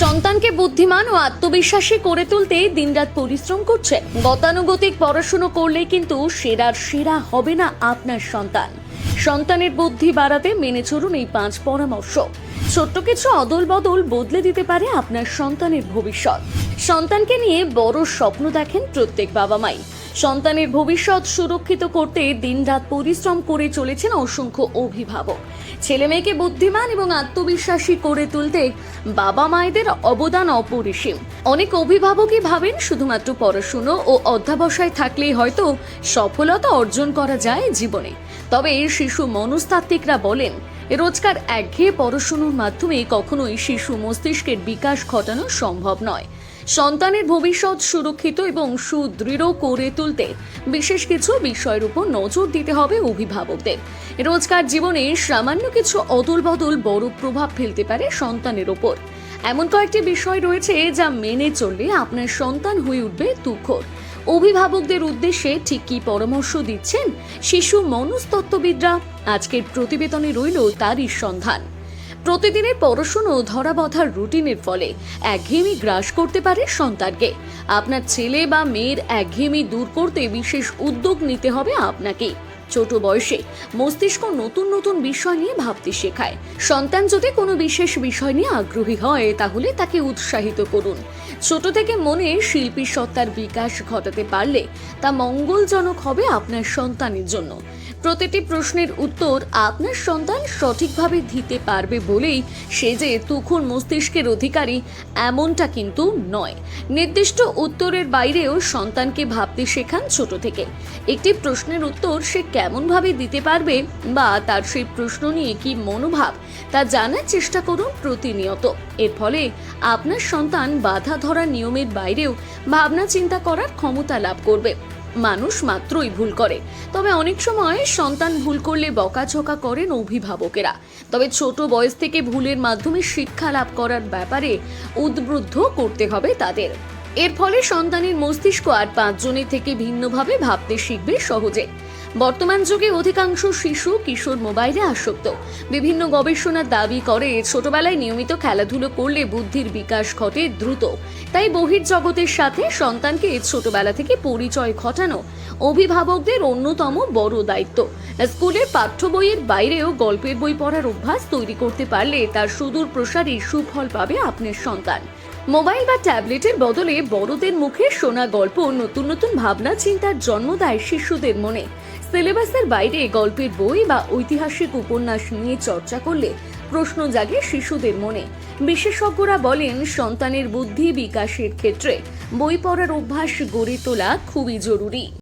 সন্তানকে বুদ্ধিমান ও আত্মবিশ্বাসী করে তুলতে দিনরাত পরিশ্রম করছে। গতানুগতিক পড়াশুনো করলে কিন্তু সেরার সেরা হবে না আপনার সন্তান। সন্তানের বুদ্ধি বাড়াতে মেনে চলুন এই পাঁচ পরামর্শ। ছোট্ট কিছু অদল বদল বদলে দিতে পারে আপনার সন্তানের ভবিষ্যৎ। সন্তানকে নিয়ে বড় স্বপ্ন দেখেন প্রত্যেক বাবা মাই সন্তানের ভবিষ্যৎ সুরক্ষিত করতে দিনরাত পরিশ্রম করে চলেছেন অসংখ্য অভিভাবক। ছেলে মেয়েকে বুদ্ধিমান এবং আত্মবিশ্বাসী করে তুলতে বাবা মায়েদের অবদান অপরিসীম। অনেক অভিভাবকই ভাবেন শুধুমাত্র পড়াশুনো ও অধ্যাবসায় থাকলেই হয়তো সফলতা অর্জন করা যায় জীবনে। তবে শিশু মনস্তাত্ত্বিকরা বলেন, রোজকার একঘেয়ে পড়াশুনোর মাধ্যমে কখনোই শিশু মস্তিষ্কের বিকাশ ঘটানো সম্ভব নয়। সন্তানের ভবিষ্যৎ সুরক্ষিত এবং সুদৃঢ় করে তুলতে বিশেষ কিছু বিষয়ের উপর নজর দিতে হবে অভিভাবকদের। রোজকার জীবনে সামান্য কিছু অদল বদল বড় প্রভাব ফেলতে পারে সন্তানের ওপর। এমন কয়েকটি বিষয় রয়েছে যা মেনে চললে আপনার সন্তান হয়ে উঠবে তুখর। অভিভাবকদের উদ্দেশ্যে ঠিক কি পরামর্শ দিচ্ছেন শিশু মনস্তত্ত্ববিদরা? আজকের প্রতিবেদনে রইল তারই সন্ধান। প্রতিদিনের পড়াশুনো ধরা বধার রুটিনের ফলে একঘেয়েমি গ্রাস করতে পারে সন্তানকে। আপনার ছেলে বা মেয়ের একঘেয়েমি দূর করতে বিশেষ উদ্যোগ নিতে হবে আপনাকে। ছোট বয়সে মস্তিষ্ক নতুন নতুন বিষয় নিয়ে ভাবতে শেখায়। সন্তান যদি কোনো বিশেষ বিষয় নিয়ে আগ্রহী হয়, তাহলে তাকে উৎসাহিত করুন। ছোট থেকে মনে শিল্পী সত্তার বিকাশ ঘটাতে পারলে তা মঙ্গলজনক হবে আপনার সন্তানের জন্য। প্রতিটি প্রশ্নের উত্তর আপনার সন্তান সঠিকভাবে দিতে পারবে বলেই সে যে তুখুর মস্তিষ্কের অধিকারী এমনটা কিন্তু নয়। নির্দিষ্ট উত্তরের বাইরেও সন্তানকে ভাবতে শেখান ছোট থেকে। একটি প্রশ্নের উত্তর সে কেমনভাবে দিতে পারবে বা তার সেই প্রশ্ন নিয়ে কি মনোভাব, তা জানার চেষ্টা করুন প্রতিনিয়ত। এর ফলে আপনার সন্তান বাধা ধরা নিয়মের বাইরেও ভাবনা চিন্তা করার ক্ষমতা লাভ করবে। মানুষ মাত্রই ভুল করে। তবে অনেক সময় সন্তান ভুল করলে বকাঝকা করেন অভিভাবকেরা। তবে ছোট বয়স থেকে ভুলের মাধ্যমে শিক্ষা লাভ করার ব্যাপারে উদ্বুদ্ধ করতে হবে তাদের। এর ফলে সন্তানের মস্তিষ্ক আর পাঁচজনের থেকে ভিন্নভাবে ভাবতে শিখবে সহজে। বর্তমান যুগে অধিকাংশ শিশু কিশোর মোবাইলে আসক্ত। বিভিন্ন গবেষণা দাবি করে, ছোটবেলায় নিয়মিত খেলাধুলো করলে বুদ্ধির বিকাশ ঘটে দ্রুত। তাই বহির্জগতের সাথে সন্তানকে ছোটবেলা থেকে পরিচয় ঘটানো অভিভাবকদের অন্যতম বড় দায়িত্ব। স্কুলের পাঠ্য বইয়ের বাইরেও গল্পের বই পড়ার অভ্যাস তৈরি করতে পারলে তার সুদূর প্রসারী সুফল পাবে আপনার সন্তান। মোবাইল বা ট্যাবলেটের বদলে বড়দের মুখে শোনা গল্প নতুন নতুন ভাবনা, চিন্তার জন্ম দেয় শিশুদের মনে। সিলেবাসের বাইরে গল্পের বই বা ঐতিহাসিক উপন্যাস নিয়ে চর্চা করলে প্রশ্ন জাগে শিশুদের মনে। বিশেষজ্ঞরা বলেন, সন্তানের বুদ্ধি বিকাশের ক্ষেত্রে বই পড়ার অভ্যাস গড়ে তোলা খুবই জরুরি।